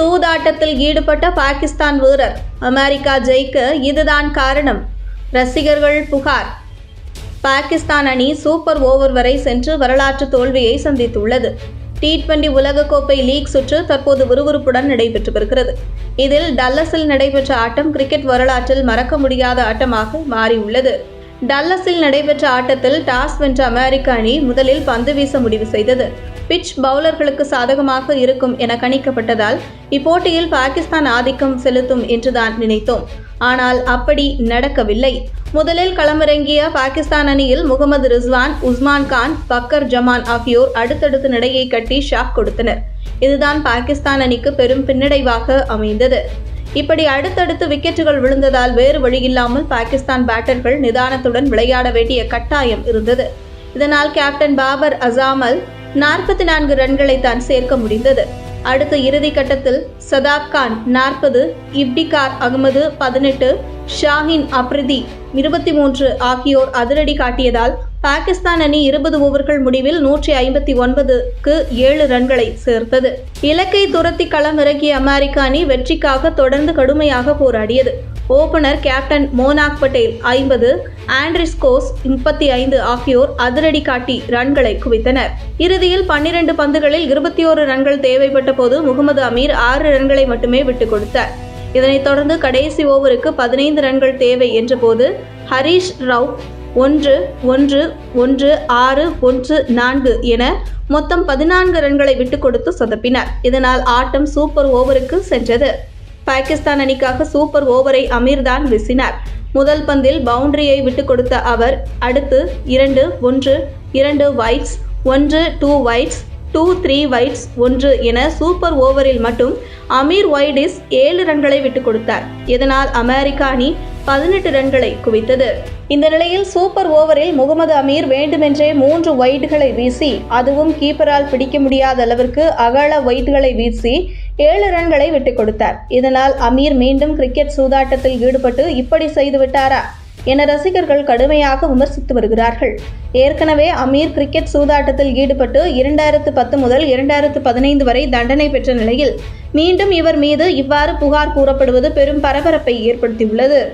சூதாட்டத்தில் ஈடுபட்ட பாகிஸ்தான் வீரர். அமெரிக்கா ஜெயிக்க இதுதான் காரணம். ரசிகர்கள் புகார். பாகிஸ்தான் அணி சூப்பர் ஓவர் வரை சென்று வரலாற்று தோல்வியை சந்தித்துள்ளது. டி டுவெண்டி உலகக்கோப்பை லீக் சுற்று தற்போது விறுவிறுப்புடன் நடைபெற்று வருகிறது. இதில் டல்லஸில் நடைபெற்ற ஆட்டம் கிரிக்கெட் வரலாற்றில் மறக்க முடியாத ஆட்டமாக மாறியுள்ளது. டல்லஸில் நடைபெற்ற ஆட்டத்தில் டாஸ் வென்ற அமெரிக்க அணி முதலில் பந்து வீச முடிவு செய்தது. பிட்ச் பவுலர்களுக்கு சாதகமாக இருக்கும் என கணிக்கப்பட்டதால் இப்போட்டியில் பாகிஸ்தான் ஆதிக்கம் செலுத்தும் என்றுதான் நினைத்தோம். ஆனால் அப்படி நடக்கவில்லை. முதலில் களமிறங்கிய பாகிஸ்தான் அணியில் முகமது ரிஸ்வான் உஸ்மான் கான் பக்கர் ஜமான் ஆகியோர் அடுத்தடுத்து நடையை கட்டி ஷாக் கொடுத்தனர். இதுதான் பாகிஸ்தான் அணிக்கு பெரும் பின்னடைவாக அமைந்தது. இப்படி அடுத்தடுத்து விக்கெட்டுகள் விழுந்ததால் வேறு வழியில்லாமல் பாகிஸ்தான் பேட்டர்கள் நிதானத்துடன் விளையாட வேண்டிய கட்டாயம் இருந்தது. இதனால் கேப்டன் பாபர் அசாமல் நாற்பத்தி நான்கு ரன்களை தான் சேர்க்க முடிந்தது. அடுத்த இறுதி கட்டத்தில் சதாப் கான் நாற்பது இப்டிகார் அகமது பதினெட்டு ஷாஹின் அப்ரிதி இருபத்தி மூன்று ஆகியோர் அதிரடி காட்டியதால் பாகிஸ்தான் அணி இருபது ஓவர்கள் முடிவில் நூற்றி ஐம்பத்தி ஒன்பதுக்கு ஏழு ரன்களை சேர்த்தது. இலக்கை துரத்தி களமிறங்கிய அமெரிக்க அணி வெற்றிக்காக தொடர்ந்து கடுமையாக போராடியது. ஓபனர் கேப்டன் மோனாக் பட்டேல் ஐம்பது ஆண்ட்ரிஸ் கோஸ் முப்பத்தி ஐந்து ஆகியோர் அதிரடி காட்டி ரன்களை குவித்தனர். இறுதியில் பன்னிரண்டு பந்துகளில் இருபத்தி ஓரு ரன்கள் தேவைப்பட்ட போது முகமது அமீர் ஆறு ரன்களை மட்டுமே விட்டுக் கொடுத்தார். இதனைத் தொடர்ந்து கடைசி ஓவருக்கு பதினைந்து ரன்கள் தேவை என்றபோது ஹரீஷ் ரவ் ஒன்று ஒன்று ஒன்று ஆறு ஒன்று நான்கு என மொத்தம் பதினான்கு ரன்களை விட்டுக் கொடுத்து சொதப்பினார். இதனால் ஆட்டம் சூப்பர் ஓவருக்கு சென்றது. பாகிஸ்தான் அணிக்காக சூப்பர் ஓவரை அமீர்தான் வீசினார். முதல் பந்தில் பவுண்டரியை விட்டுக் கொடுத்த அவர் அடுத்து இரண்டு ஒன்று இரண்டு வைட்ஸ் ஒன்று two wides two three wides ஒன்று என சூப்பர் ஓவரில் மட்டும் அமீர் ஒய்டிஸ் ஏழு ரன்களை விட்டுக் கொடுத்தார். இதனால் அமெரிக்க அணி பதினெட்டு ரன்களை குவித்தது. இந்த நிலையில் சூப்பர் ஓவரில் முகமது அமீர் வேண்டுமென்றே மூன்று ஒயிட்களை வீசி அதுவும் கீப்பரால் பிடிக்க முடியாத அளவிற்கு அகல ஒயிட்களை வீசி ஏழு ரன்களை விட்டுக் கொடுத்தார். இதனால் அமீர் மீண்டும் கிரிக்கெட் சூதாட்டத்தில் ஈடுபட்டு இப்படி செய்து விட்டாரா? என ரசிகர்கள் கடுமையாக விமர்சித்து வருகிறார்கள். ஏற்கனவே அமீர் கிரிக்கெட் சூதாட்டத்தில் ஈடுபட்டு இரண்டாயிரத்து பத்து முதல் இரண்டாயிரத்து பதினைந்து வரை தண்டனை பெற்ற நிலையில் மீண்டும் இவர் மீது இவ்வாறு புகார் கூறப்படுவது பெரும் பரபரப்பை ஏற்படுத்தியுள்ளது.